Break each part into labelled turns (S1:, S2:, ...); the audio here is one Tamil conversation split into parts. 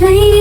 S1: இறை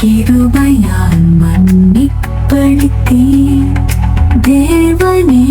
S1: கிருபையால் மன்னிப்பளித்தீர் தேவனே